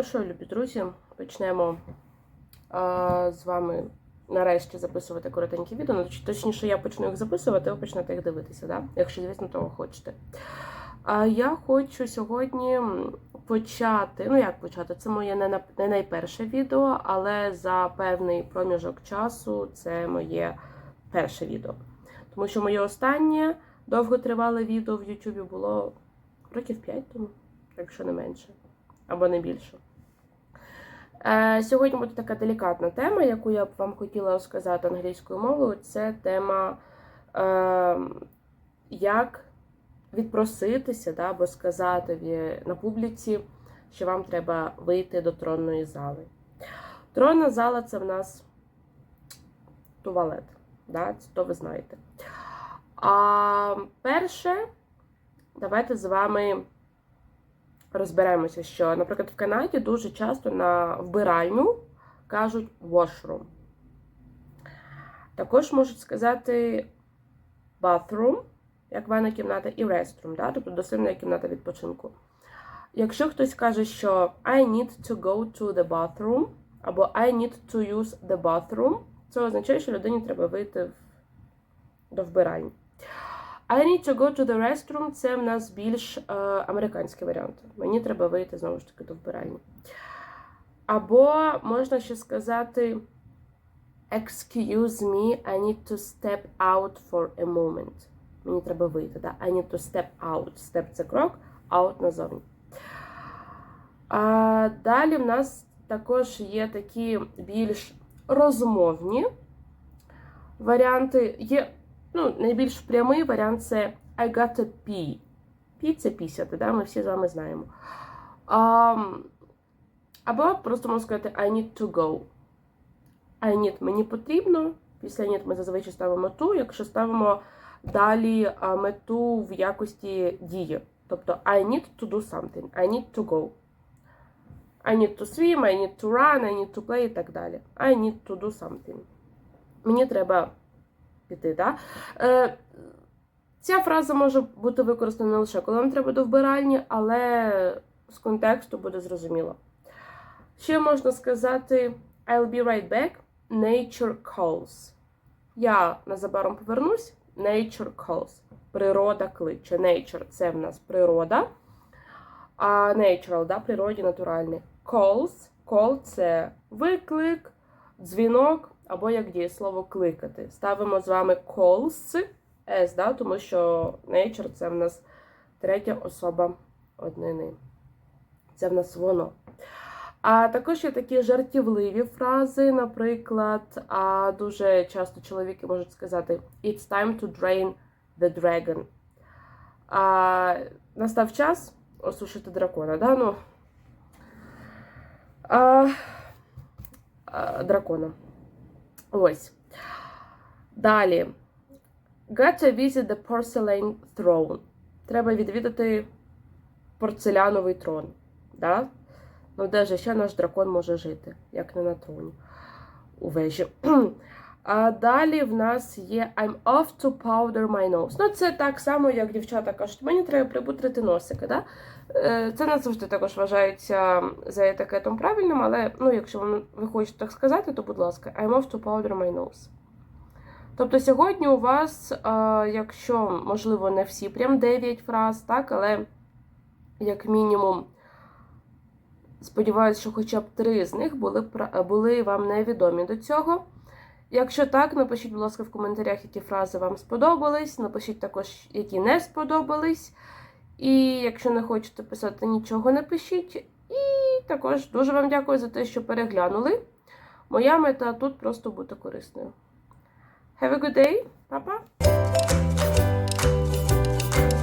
ну що, любі друзі, почнемо а, з вами нарешті записувати коротенькі відео. Ну, Точніше, я почну їх записувати, ви почнете їх дивитися, да? якщо, звісно, того хочете. А я хочу сьогодні почати. Ну, як почати? Це моє не, не найперше відео, але за певний проміжок часу це моє перше відео. Тому що моє останнє довготривале відео в Ютубі було років 5 тому, якщо не менше, або не більше. Е, сьогодні буде така делікатна тема, яку я б вам хотіла розказати англійською мовою. Це тема, е, як відпроситися да, або сказати на публіці, що вам треба вийти до тронної зали. Тронна зала це в нас туалет. Да? То ви знаєте. А перше, давайте з вами розберемося, що, наприклад, в Канаді дуже часто на вбиральню кажуть washroom. Також можуть сказати bathroom, як ванна кімната, і restroom, да? тобто дослівна кімната відпочинку. Якщо хтось каже, що I need to go to the bathroom, або I need to use the bathroom, це означає, що людині треба вийти до вбиральні. I need to go to the restroom це в нас більш е, американський варіант. Мені треба вийти знову ж таки до вбиральні. Або можна ще сказати Excuse me, I need to step out for a moment. Мені треба вийти. Да? I need to step out. Step це крок, out назовні. А далі в нас також є такі більш розмовні варіанти. Є ну, найбільш прямий варіант це I got to pee. Pee – це пісяти, да? ми всі з вами знаємо. А, або просто можна сказати I need to go. I need мені потрібно. Після need ми зазвичай ставимо ту, якщо ставимо далі мету в якості дії. Тобто I need to do something, I need to go. I need to swim, I need to run, I need to play і так далі. I need to do something. Мені треба піти. Да? Е, ця фраза може бути використана не лише коли вам треба до вбиральні, але з контексту буде зрозуміло. Ще можна сказати I'll be right back. Nature calls. Я незабаром повернусь. Nature calls. Природа кличе. Nature це в нас природа. А natural, да, природі натуральний. Calls. Call це виклик, дзвінок або як дієслово кликати. Ставимо з вами calls S, да, тому що nature це в нас третя особа однини. Це в нас воно. А також є такі жартівливі фрази, наприклад, а дуже часто чоловіки можуть сказати It's time to drain the dragon. А, настав час осушити дракона, да? Ну, а, а, дракона. Ось. Далі. Got to visit the porcelain throne. Треба відвідати порцеляновий трон. Да? Ну, де ж ще наш дракон може жити, як не на троні у вежі. А далі в нас є I'm off to powder my nose. Ну, це так само, як дівчата кажуть, мені треба прибутрити носика. Да? Е, Це не завжди також вважається за етикетом правильним, але ну, якщо ви хочете так сказати, то будь ласка, I'm off to powder my nose. Тобто сьогодні у вас, якщо, можливо, не всі прям 9 фраз, так, але як мінімум, сподіваюся, що хоча б три з них були, були вам невідомі до цього. Якщо так, напишіть, будь ласка, в коментарях, які фрази вам сподобались. Напишіть також, які не сподобались. І якщо не хочете писати нічого, не пишіть. І також дуже вам дякую за те, що переглянули. Моя мета тут просто бути корисною. Have a good day, Па-па!